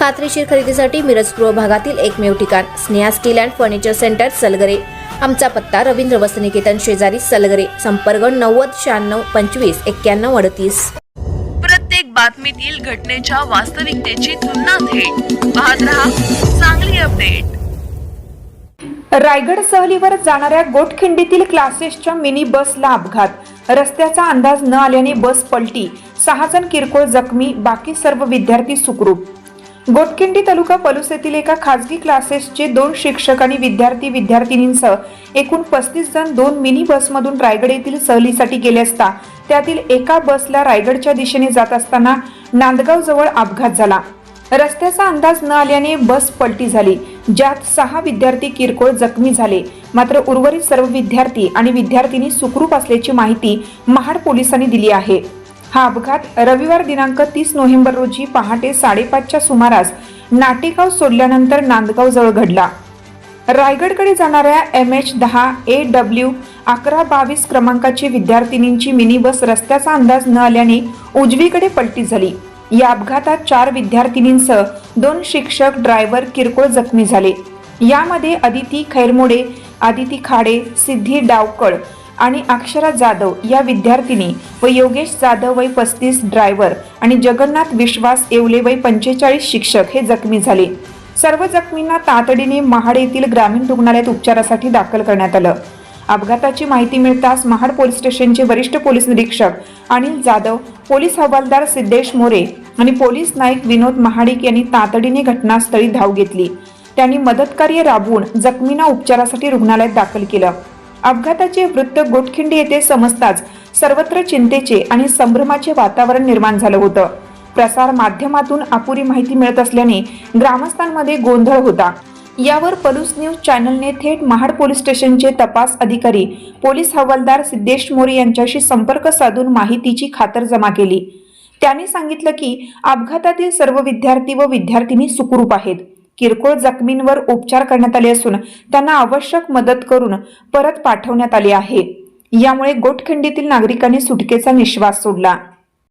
खात्रीशीर खरेदीसाठी मिरज पूर्व भागातील एकमेव ठिकाण Sneha steel and furniture centre Salgare. आमचा पत्ता रवींद्र वसनिकेतन शेजारी सलगरे संपर्क नव्वद शहाण्णव पंचवीस एक्क्याण्णव अडतीस. प्रत्येक बातमीतील घटनेच्या वास्तविकतेची तुलना थेट. पाहत रहा चांगली अपडेट. रायगड सहलीवर जाणाऱ्या गोटखिंडीतील क्लासेसच्या मिनी बसला अपघात. रस्त्याचा अंदाज न आल्याने बस पलटी. सहा जण किरकोळ जखमी बाकी सर्व विद्यार्थी सुखरूप. गोटखिंडी तालुका पलूस येथील एका खासगी क्लासेसचे दोन शिक्षक आणि विद्यार्थी विद्यार्थिनींसह एकूण पस्तीस जण दोन मिनी बसमधून रायगड येथील सहलीसाठी गेले असता त्यातील एका बसला रायगडच्या दिशेने जात असताना नांदगाव जवळ अपघात झाला. रस्त्याचा अंदाज न आल्याने बस पलटी झाली ज्यात सहा विद्यार्थी किरकोळ जखमी झाले. मात्र उर्वरित सर्व विद्यार्थी आणि विद्यार्थिनी सुखरूप असल्याची माहिती महाड पोलिसांनी दिली आहे. हा अपघात रविवार दिनांक तीस नोव्हेंबर रोजी पहाटे साडेपाचच्या सुमारास नाटेगाव सोडल्यानंतर नांदगाव जवळ घडला. रायगडकडे जाणाऱ्या एम एच दहा ए डब्ल्यू अकरा बावीस क्रमांकाची विद्यार्थिनींची मिनी बस रस्त्याचा अंदाज न आल्याने उजवीकडे पलटी झाली. या अपघातात चार विद्यार्थिनींसह दोन शिक्षक ड्रायव्हर किरकोळ जखमी झाले. यामध्ये अदिती खैरमोडे आदिती खाडे सिद्धी डावकळ आणि अक्षरा जाधव या विद्यार्थिनी व योगेश जाधव वय पस्तीस ड्रायव्हर आणि जगन्नाथ विश्वास येवले वय पंचेचाळीस शिक्षक हे जखमी झाले. सर्व जखमींना तातडीने महाड येथील ग्रामीण रुग्णालयात उपचारासाठी दाखल करण्यात आलं. अपघाताची माहिती मिळताच महाड पोलीस स्टेशनचे वरिष्ठ पोलीस निरीक्षक अनिल जाधव पोलीस हवालदार सिद्धेश मोरे आणि पोलीस नाईक विनोद महाडिक यांनी तातडीने घटनास्थळी धाव घेतली. त्यांनी मदतकार्य राबवून जखमींना उपचारासाठी रुग्णालयात दाखल केलं. अपघाताचे वृत्त गोटखिंडी येथे समजताच सर्वत्र चिंतेचे आणि संभ्रमाचे वातावरण निर्माण झालं होतं. प्रसार माध्यमातून अपुरी माहिती मिळत असल्याने ग्रामस्थांमध्ये गोंधळ होता. यावर पलूस न्यूज चॅनलने थेट महाड पोलीस स्टेशनचे तपास अधिकारी पोलीस हवालदार सिद्धेश मोरे यांच्याशी संपर्क साधून माहितीची खातरजमा केली. त्यांनी सांगितलं की अपघातातील सर्व विद्यार्थी व विद्यार्थिनी सुखरूप आहेत. किरकोळ जखमींवर उपचार करण्यात आले असून त्यांना आवश्यक मदत करून परत पाठवण्यात आले आहे. यामुळे गोटखंडीतील नागरिकांनी सुटकेचा निश्वास सोडला.